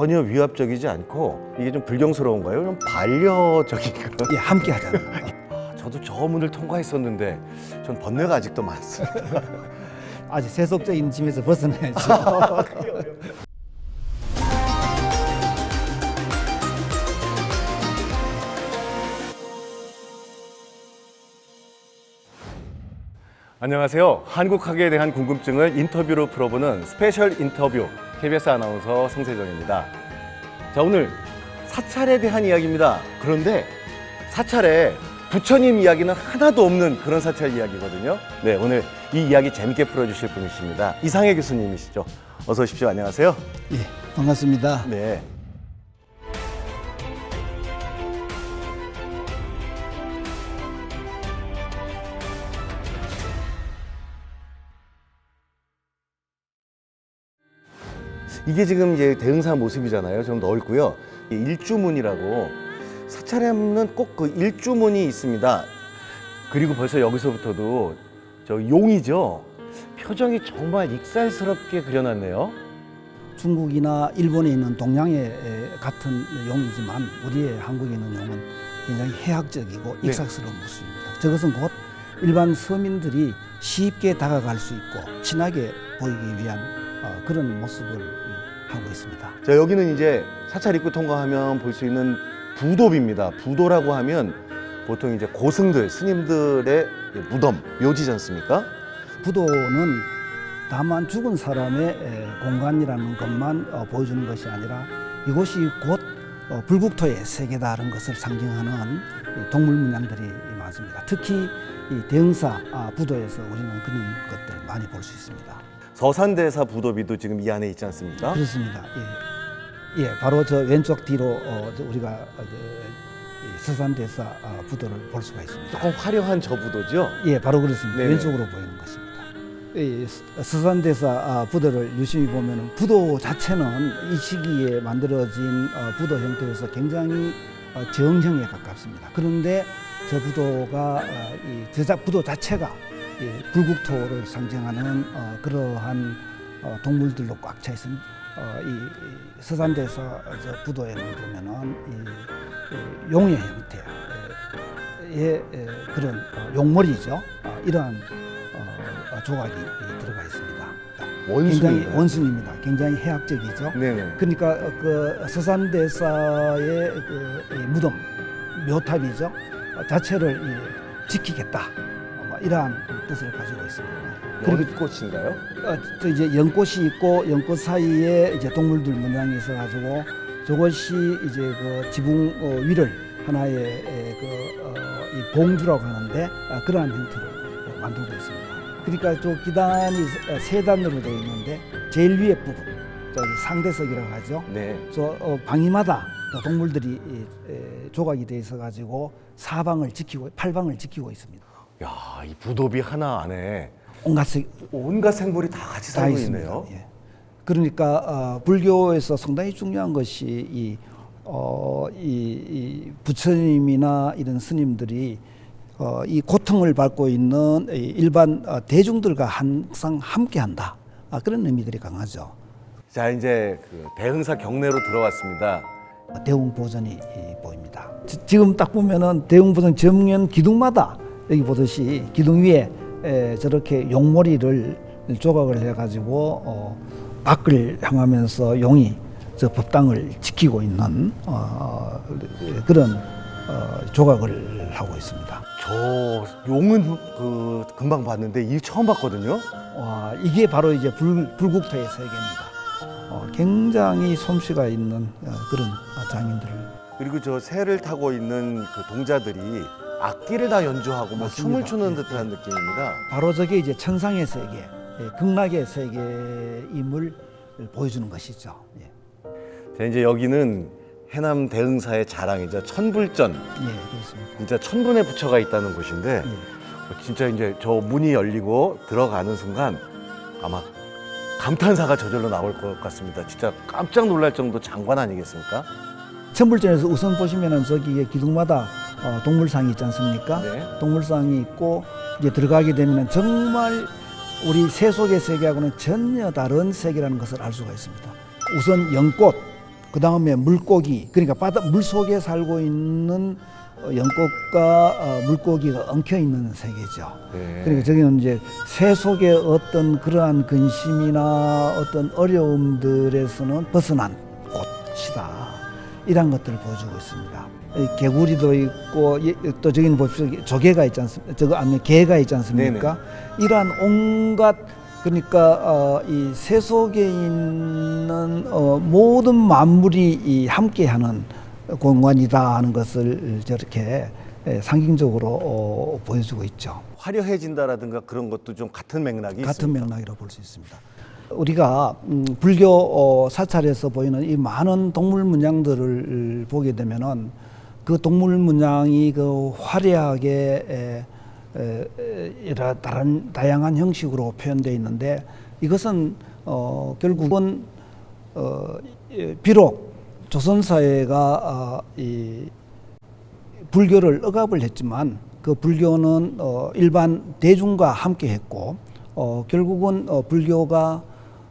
전혀 위압적이지 않고 이게 좀 불경스러운가요? 좀 반려적인가요? 예, 함께 하잖아요. 저도 저 문을 통과했었는데 전 번뇌가 아직도 많습니다. 아주 세속적인 짐에서 벗어나야죠. 안녕하세요. 한국학에 대한 궁금증을 인터뷰로 풀어보는 스페셜 인터뷰 KBS 아나운서 성세정입니다. 자 오늘 사찰에 대한 이야기입니다. 그런데 사찰에 부처님 이야기는 하나도 없는 그런 사찰 이야기거든요. 네 오늘 이 이야기 재밌게 풀어주실 분이십니다. 이상해 교수님이시죠. 어서 오십시오. 안녕하세요. 예, 반갑습니다. 네. 이게 지금 이제 대흥사 모습이잖아요. 좀 넓고요. 이 일주문이라고 사찰에 하면 꼭그 일주문이 있습니다. 그리고 벌써 여기서부터도 저 용이죠. 표정이 정말 익살스럽게 그려놨네요. 중국이나 일본에 있는 동양의 에, 같은 용이지만 우리의 한국에 있는 용은 굉장히 해학적이고 네. 익살스러운 모습입니다. 저것은 곧 일반 서민들이 쉽게 다가갈 수 있고 친하게 보이기 위한 어, 그런 모습을 하고 있습니다. 자 여기는 이제 사찰 입구 통과하면 볼 수 있는 부도비입니다. 부도라고 하면 보통 이제 고승들 스님들의 무덤 묘지지 않습니까? 부도는 다만 죽은 사람의 에, 공간이라는 것만 어, 보여주는 것이 아니라 이곳이 곧 어, 불국토의 세계다라는 것을 상징하는 이 동물 문양들이 많습니다. 특히 이 대흥사 아, 부도에서 우리는 그런 것들 많이 볼 수 있습니다. 서산대사 부도비도 지금 이 안에 있지 않습니까? 그렇습니다. 예, 예 바로 저 왼쪽 뒤로 어, 저 우리가 어, 저, 이 서산대사 아, 부도를 볼 수가 있습니다. 조금 화려한 저 부도죠. 예, 바로 그렇습니다. 네네. 왼쪽으로 보이는 것입니다. 이 스- 서산대사 아, 부도를 유심히 보면 부도 자체는 이 시기에 만들어진 어, 부도 형태로서 굉장히 어, 정형에 가깝습니다. 그런데 저 부도가 어, 이 제작 부도 자체가 이 불국토를 상징하는 어, 그러한 어, 동물들로 꽉 차 있습니다. 어, 이, 이 서산대사 저 부도에는 보면은 이, 이 용의 형태. 의 에, 그런 어, 용머리죠. 어, 이러한 어, 어, 조각이 이, 들어가 있습니다. 굉장히 원숭이. 원숭입니다. 굉장히 해학적이죠. 네네. 그러니까 어, 그 서산대사의 그이 무덤 묘탑이죠. 어, 자체를 이, 지키겠다. 이러한 뜻을 가지고 있습니다. 연꽃인가요? 어, 또 이제 연꽃이 있고 연꽃 사이에 이제 동물들 문양이 있어가지고 저것이 이제 그 지붕 어, 위를 하나의 에, 그 어, 이 봉주라고 하는데 아, 그러한 형태로 어, 만들고 있습니다. 그러니까 저 기단이 세- 세 단으로 되어 있는데 제일 위에 부분 저기 상대석이라고 하죠. 네. 저 어, 방위마다 또 동물들이 조각이 되어 있어 가지고 사방을 지키고 팔방을 지키고 있습니다. 야, 이 부도비 하나 안에 온갖 색, 온갖 생물이 다 같이 다 살고 있습니다. 있네요. 예. 그러니까 어, 불교에서 상당히 중요한 것이 이, 어, 이, 이 부처님이나 이런 스님들이 어, 이 고통을 받고 있는 이 일반 어, 대중들과 항상 함께한다. 아, 그런 의미들이 강하죠. 자, 이제 그 대흥사 경내로 들어왔습니다. 대웅 보전이 이, 보입니다. 지- 지금 딱 보면은 대웅 보전 정면 기둥마다 여기 보듯이 기둥 위에 에, 저렇게 용머리를 조각을 해가지고 어, 밖을 향하면서 용이 저 법당을 지키고 있는 어, 그런 어, 조각을 하고 있습니다. 저 용은 그 금방 봤는데 이 처음 봤거든요. 와, 이게 바로 이제 불, 불국토의 세계입니다. 어, 굉장히 솜씨가 있는 어, 그런 어, 장인들 그리고 저 새를 타고 있는 그 동자들이 악기를 다 연주하고 뭐. 춤을 추는 예, 듯한 느낌입니다. 바로 저게 이제 천상의 세계, 예, 극락의 세계임을 보여주는 것이죠. 예, 자, 이제 여기는 해남 대흥사의 자랑이죠. 천불전. 예 그렇습니다. 진짜 천분의 부처가 있다는 곳인데 예. 진짜 이제 저 문이 열리고 들어가는 순간 아마 감탄사가 저절로 나올 것 같습니다. 진짜 깜짝 놀랄 정도 장관 아니겠습니까? 천불전에서 우선 보시면은 저기에 기둥마다 어, 동물상이 있지 않습니까? 네. 동물상이 있고 이제 들어가게 되면은 정말 우리 세속의 세계하고는 전혀 다른 세계라는 것을 알 수가 있습니다. 우선 연꽃 그 다음에 물고기, 그러니까 바다 물 속에 살고 있는 어, 연꽃과 어, 물고기가 엉켜 있는 세계죠. 네. 그러니까 저기는 이제 새 속의 어떤 그러한 근심이나 어떤 어려움들에서는 벗어난 곳이다. 이런 것들을 보여주고 있습니다. 이 개구리도 있고 예, 또 저기는 보십시오. 조개가 있지 않습니까? 저거 아니면 개가 있지 않습니까? 이러한 온갖 그러니까 어, 이새 속에 있는 어, 모든 만물이 이 함께하는 공간이다 하는 것을 저렇게 예, 상징적으로 어, 보여주고 있죠. 화려해진다라든가 그런 것도 좀 같은 맥락이 같은 있습니다. 맥락이라고 볼 수 있습니다. 우리가 음, 불교 어, 사찰에서 보이는 이 많은 동물 문양들을 보게 되면은 그 동물 문양이 그 화려하게 여러 다른 다양한 형식으로 표현되어 있는데 이것은 어, 결국은 어, 예, 비록 조선 사회가 어, 이 불교를 억압을 했지만 그 불교는 어, 일반 대중과 함께 했고 어, 결국은 어, 불교가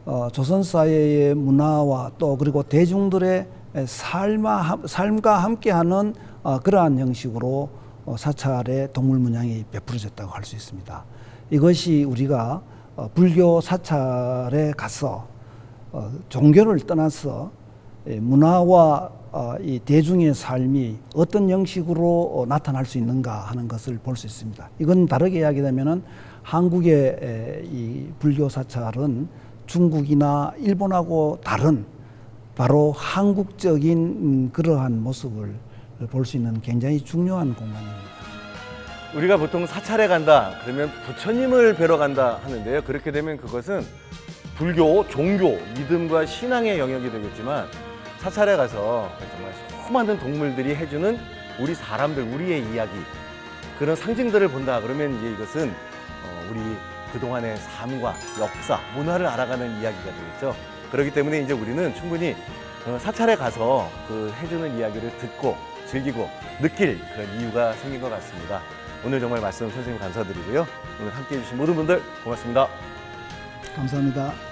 어, 조선 사회의 문화와 또 그리고 대중들의 삶과, 삶과 함께하는 어, 그러한 형식으로 어, 사찰의 동물 문양이 베풀어졌다고 할 수 있습니다. 이것이 우리가 어, 불교 사찰에 가서 어, 종교를 떠나서 예, 문화와 어, 이 대중의 삶이 어떤 형식으로 어, 나타날 수 있는가 하는 것을 볼 수 있습니다. 이건 다르게 이야기되면은 한국의 에, 이 불교 사찰은 중국이나 일본하고 다른 바로 한국적인 음, 그러한 모습을 볼 수 있는 굉장히 중요한 공간입니다. 우리가 보통 사찰에 간다 그러면 부처님을 뵈러 간다 하는데요. 그렇게 되면 그것은 불교, 종교, 믿음과 신앙의 영역이 되겠지만 사찰에 가서 정말 수많은 동물들이 해주는 우리 사람들, 우리의 이야기 그런 상징들을 본다 그러면 이제 이것은 어, 우리 그동안의 삶과 역사, 문화를 알아가는 이야기가 되겠죠. 그렇기 때문에 이제 우리는 충분히 어, 사찰에 가서 그 해주는 이야기를 듣고 즐기고 느낄 그런 이유가 생긴 것 같습니다. 오늘 정말 말씀 선생님 감사드리고요. 오늘 함께 해주신 모든 분들 고맙습니다. 감사합니다.